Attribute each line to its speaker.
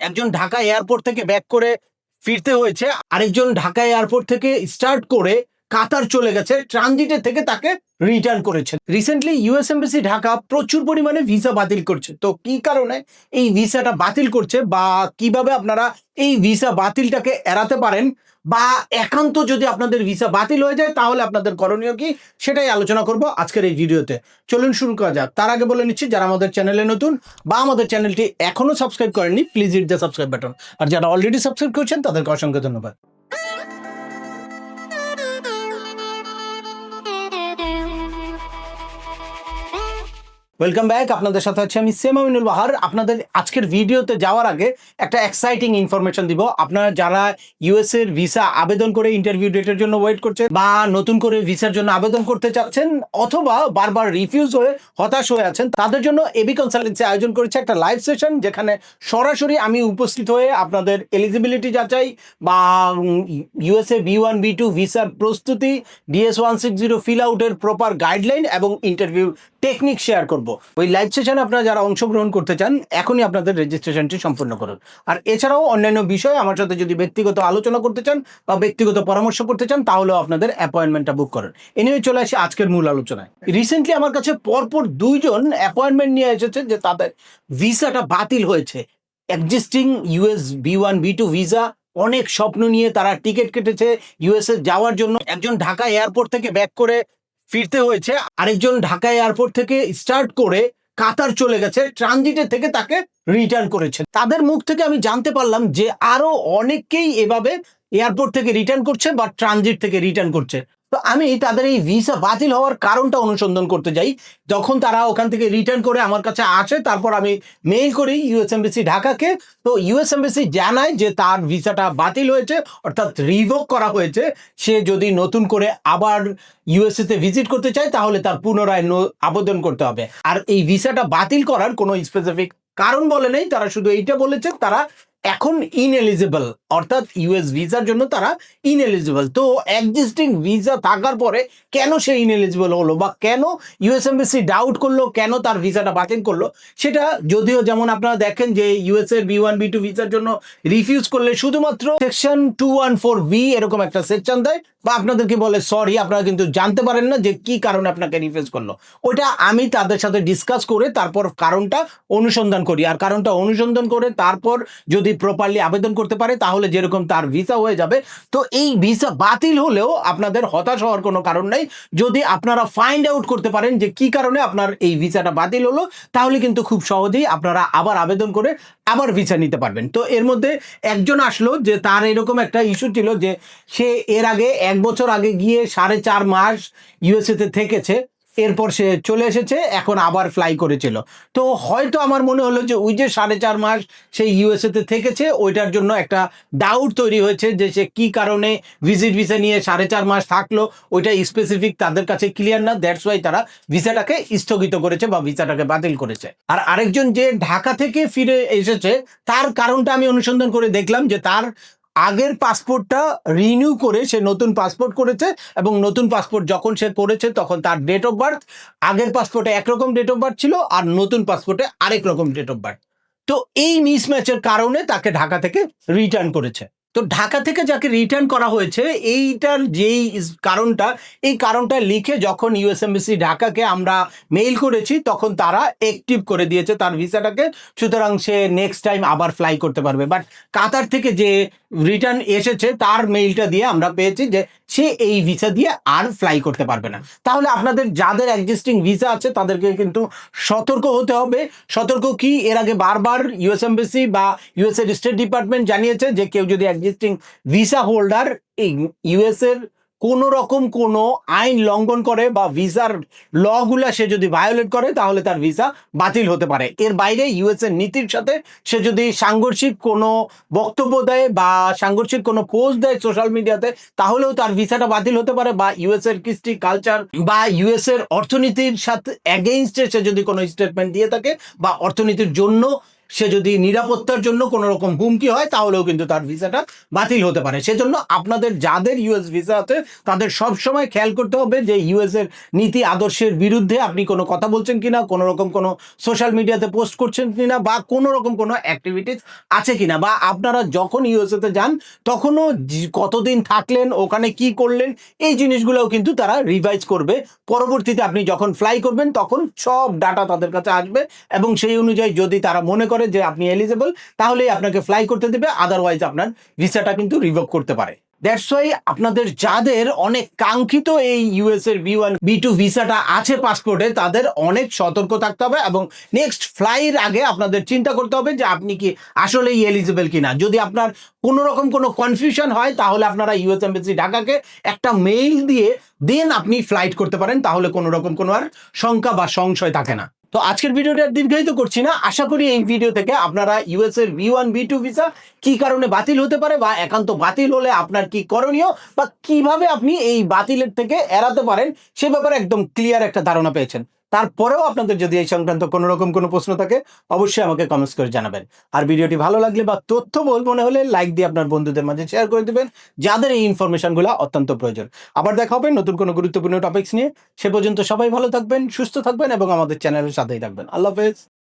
Speaker 1: একজন ঢাকা এয়ারপোর্ট থেকে ব্যাক করে ফিরতে হয়েছে। আরেকজন ঢাকা এয়ারপোর্ট থেকে স্টার্ট করে কাতার চলে গেছে ট্রানজিটে থেকে তাকে রিটার্ন করেছে। রিসেন্টলি ইউএস এমবাসি ঢাকা প্রচুর পরিমাণে ভিসা বাতিল করছে। তো কি কারণে এই ভিসাটা বাতিল করছে বা কীভাবে আপনারা এই ভিসা বাতিলটাকে এড়াতে পারেন বা একান্ত যদি আপনাদের ভিসা বাতিল হয়ে যায়, তাহলে আপনাদের করণীয় কি? সেটাই আলোচনা করব আজকের এই ভিডিওতে। চলুন শুরু করা যাক। তার আগে বলে নিচ্ছি, যারা আমাদের চ্যানেলে নতুন বা আমাদের চ্যানেলটি এখনও সাবস্ক্রাইব করেননি please hit the subscribe button আর যারা অলরেডি সাবস্ক্রাইব করছেন, তাদেরকে অসংখ্য ধন্যবাদ। ওয়েলকাম ব্যাক আপনাদের সাথে আছি আমি সেম আমিনুল বাহার আপনাদের আজকের ভিডিওতে যাওয়ার আগে একটা এক্সাইটিং ইনফরমেশন দিব। আপনারা যারা ইউএস এর ভিসা আবেদন করে ইন্টারভিউ ডেটের জন্য ওয়েট করছেন বা নতুন করে ভিসার জন্য আবেদন করতে চাচ্ছেন অথবা বারবার রিফিউজ হয়ে হতাশ হয়ে আছেন, তাদের জন্য এবি কনসালটেন্সি আয়োজন করেছে একটা লাইভ সেশন যেখানে সরাসরি আমি উপস্থিত হয়ে আপনাদের এলিজিবিলিটি যাচাই বা USA B one B two ভিসার প্রস্তুতি DS one six zero fill আউটের প্রপার গাইডলাইন এবং ইন্টারভিউ টেকনিক শেয়ার করব। ওই লাইভ সেশনে আপনারা যারা অংশগ্রহণ করতে চান, এখনই আপনাদের রেজিস্ট্রেশনটি সম্পূর্ণ করুন। আর এছাড়াও অন্যান্য বিষয় আমার সাথে যদি ব্যক্তিগত আলোচনা করতে চান বা ব্যক্তিগত পরামর্শ করতে চান, তাহলেও আপনাদের অ্যাপয়েন্টমেন্টটা বুক করুন। এনিওয়ে চলে আসি আজকের মূল আলোচনায়। রিসেন্টলি আমার কাছে পরপর দুইজন অ্যাপয়েন্টমেন্ট নিয়ে এসেছে যে তাদের ভিসাটা বাতিল হয়েছে। Existing US B one B two visa অনেক স্বপ্ন নিয়ে তারা টিকিট কেটেছে ইউএসএ যাওয়ার জন্য। একজন ঢাকা এয়ারপোর্ট থেকে ব্যাক করে ফিরতে হয়েছে। আরেকজন ঢাকা এয়ারপোর্ট থেকে স্টার্ট করে কাতার চলে গেছে, ট্রানজিটের থেকে তাকে রিটার্ন করেছে। তাদের মুখ থেকে আমি জানতে পারলাম যে আরও অনেকেই এভাবে এয়ারপোর্ট থেকে রিটার্ন করছে বা ট্রানজিট থেকে রিটার্ন করছে। তো আমি তাদের এই ভিসা বাতিল হওয়ার কারণটা অনুসন্ধান করতে যাই। যখন তারা ওখান থেকে রিটার্ন করে আমার কাছে আসে, তারপর আমি মেইল করি ইউএস এমবিসি ঢাকাকে। তো ইউএস এমবিসি জানায় যে তার ভিসাটা বাতিল হয়েছে, অর্থাৎ রিভোক করা হয়েছে। সে যদি নতুন করে আবার ইউএসএ তে ভিজিট করতে চায়, তাহলে তার পুনরায় আবেদন করতে হবে। আর এই ভিসাটা বাতিল করার কোনো স্পেসিফিক কারণ বলে নেই, তারা শুধু এইটা বলেছে, তারা এখন ইনএলিজিবল অর্থাৎ ইউএস ভিসার জন্য তারা ইনএলিজিবল তো এক্সিস্টিং ভিসা থাকার পরে কেন সে ইনএলিজিবল হলো বা কেন ইউএস এমবিসি ডাউট করল, কেন তার ভিসাটা বাতিল করল, সেটা যদিও যেমন আপনারা দেখেন যে ইউএস এর বি ওয়ান বি টু ভিসার জন্য রিফিউজ করলে শুধুমাত্র section two one four B এরকম একটা সেকশন দেয় বা আপনাদেরকে বলে সরি আপনারা কিন্তু জানতে পারেন না যে কি কারণে আপনাকে রিফিউজ করল। ওইটা আমি তাদের সাথে ডিসকাস করে তারপর কারণটা অনুসন্ধান করি। আর কারণটা অনুসন্ধান করে তারপর যদি প্রপারলি আবেদন করতে পারে, তাহলে যেরকম তার ভিসা হয়ে যাবে, তো এই ভিসা বাতিল হলেও আপনাদের হতাশ হওয়ার কোনো কারণ নাই। যদি আপনারা ফাইন্ড আউট করতে পারেন যে কি কারণে আপনার এই ভিসাটা বাতিল হলো, তাহলে কিন্তু খুব সহজেই আপনারা আবার আবেদন করে আবার ভিসা নিতে পারবেন। তো এর মধ্যে একজন আসলো যে তার এরকম একটা ইস্যু ছিল যে সে এর আগে এক বছর আগে গিয়ে সাড়ে চার মাস ইউএসএতে থেকেছে। এরপর সে চলে এসেছে, এখন আবার ফ্লাই করেছিল। তো হয়তো আমার মনে হলো যে ওই যে সাড়ে চার মাস সেই ইউএসএতে থেকেছে, ওইটার জন্য একটা ডাউট তৈরি হয়েছে যে সে কি কারণে ভিজিট ভিসা নিয়ে সাড়ে চার মাস থাকল, ওইটা স্পেসিফিক তাদের কাছে ক্লিয়ার না দ্যাটস ওয়াই তারা ভিসাটাকে স্থগিত করেছে বা ভিসাটাকে বাতিল করেছে। আর আরেকজন যে ঢাকা থেকে ফিরে এসেছে, তার কারণটা আমি অনুসন্ধান করে দেখলাম যে তার আগের পাসপোর্টটা রিনিউ করে সে নতুন পাসপোর্ট করেছে এবং নতুন পাসপোর্ট যখন সে করেছে তখন তার ডেট অফ বার্থ আগের পাসপোর্টে একরকম ডেট অফ বার্থ ছিল আর নতুন পাসপোর্টে আরেক রকম ডেট অফ বার্থ তো এই মিসম্যাচের কারণে তাকে ঢাকা থেকে রিটার্ন করেছে। তো ঢাকা থেকে যাকে রিটার্ন করা হয়েছে, এইটার যেই কারণটা, এই কারণটা লিখে যখন ইউএসএমবিসি ঢাকাকে আমরা মেইল করেছি, তখন তারা অ্যাক্টিভ করে দিয়েছে তার ভিসাটাকে। সুতরাং সে নেক্সট টাইম আবার ফ্লাই করতে পারবে। বাট কাতার থেকে যে রিটার্ন এসেছে, তার মেইলটা দিয়ে আমরা পেয়েছি যে সে এই ভিসা দিয়ে আর ফ্লাই করতে পারবে না। তাহলে আপনাদের যাদের এক্সিস্টিং ভিসা আছে, তাদেরকে কিন্তু সতর্ক হতে হবে। সতর্ক কি? এর আগে বারবার ইউএস এমবেসি বা ইউএস এর স্টেট ডিপার্টমেন্ট জানিয়েছে যে কেউ যদি এক্সিস্টিং ভিসা হোল্ডার এই ইউএস এর কোনো রকম কোনো আইন লঙ্ঘন করে বা ভিসার লগুলা সে যদি ভায়োলেট করে, তাহলে তার ভিসা বাতিল হতে পারে। এর বাইরে ইউএস এর নীতির সাথে সে যদি সাংঘর্ষিক কোনো বক্তব্য দেয় বা সাংঘর্ষিক কোনো পোস্ট দেয় সোশ্যাল মিডিয়াতে তাহলেও তার ভিসাটা বাতিল হতে পারে বা ইউএস এর কৃষ্টি কালচার বা ইউএস এর অর্থনীতির সাথে অ্যাগেইনস্টে সে যদি কোনো স্টেটমেন্ট দিয়ে থাকে বা অর্থনীতির জন্য সে যদি নিরাপত্তার জন্য কোনো রকম হুমকি হয়, তাহলেও কিন্তু তার ভিসাটা বাতিল হতে পারে। সেজন্য আপনাদের যাদের ইউএস ভিসা আছে, তাদের সব সময় খেয়াল করতে হবে যে ইউএস এর নীতি আদর্শের বিরুদ্ধে আপনি কোনো কথা বলছেন কিনা কোনো রকম কোনো সোশ্যাল মিডিয়াতে পোস্ট করছেন কিনা, বা কোনো রকম কোনো অ্যাক্টিভিটিস আছে কিনা, বা আপনারা যখন ইউএসএতে যান, তখনও কতদিন থাকলেন, ওখানে কি করলেন, এই জিনিসগুলোও কিন্তু তারা রিভাইজ করবে। পরবর্তীতে আপনি যখন ফ্লাই করবেন, তখন সব ডাটা তাদের কাছে আসবে এবং সেই অনুযায়ী যদি তারা মনে করে যে আপনি এলিজেবল তাহলেই আপনাকে ফ্লাই করতে দেবে আদারওয়াইজ আপনার ভিসাটা কিন্তু রিভোক করতে পারে। দ্যাটস ওয়াই আপনাদের যাদের অনেক কাঙ্ক্ষিত এই ইউএস এর বি ওয়ান বি টু ভিসাটা আছে পাসপোর্টে তাদের অনেক সতর্ক থাকতে হবে এবং নেক্সট ফ্লাইয়ের আগে আপনাদের চিন্তা করতে হবে যে আপনি কি আসলেই এলিজিবল কিনা। যদি আপনার কোনো রকম কোনো কনফিউশন হয়, তাহলে আপনারা ইউএস এমবেসি ঢাকাকে একটা মেইল দিয়ে দেন আপনি ফ্লাইট করতে পারেন, তাহলে কোনো রকম কোনো আর শঙ্কা বা সংশয় থাকে না। তো আজকের ভিডিওটা দীর্ঘায়িত করছি না। আশা করি এই ভিডিও থেকে আপনারা ইউএস এর B one B two visa কি কারণে বাতিল হতে পারে বা একান্ত বাতিল হলে আপনার কি করণীয় বা কীভাবে আপনি এই বাতিলের থেকে এড়াতে পারেন, সে ব্যাপারে একদম ক্লিয়ার একটা ধারণা পেয়েছেন। তারপরেও আপনাদের যদি এই সংক্রান্ত কোনো রকম কোনো প্রশ্ন থাকে, অবশ্যই আমাকে কমেন্টস করে জানাবেন। আর ভিডিওটি ভালো লাগলে বা তথ্য বল মনে হলে লাইক দিয়ে আপনার বন্ধুদের মাঝে শেয়ার করে দেবেন, যাদের এই ইনফরমেশনগুলো অত্যন্ত প্রয়োজন। আবার দেখা হবে নতুন কোনো গুরুত্বপূর্ণ টপিকস নিয়ে। সে পর্যন্ত সবাই ভালো থাকবেন, সুস্থ থাকবেন এবং আমাদের চ্যানেলের সাথেই থাকবেন। আল্লাহ হাফেজ।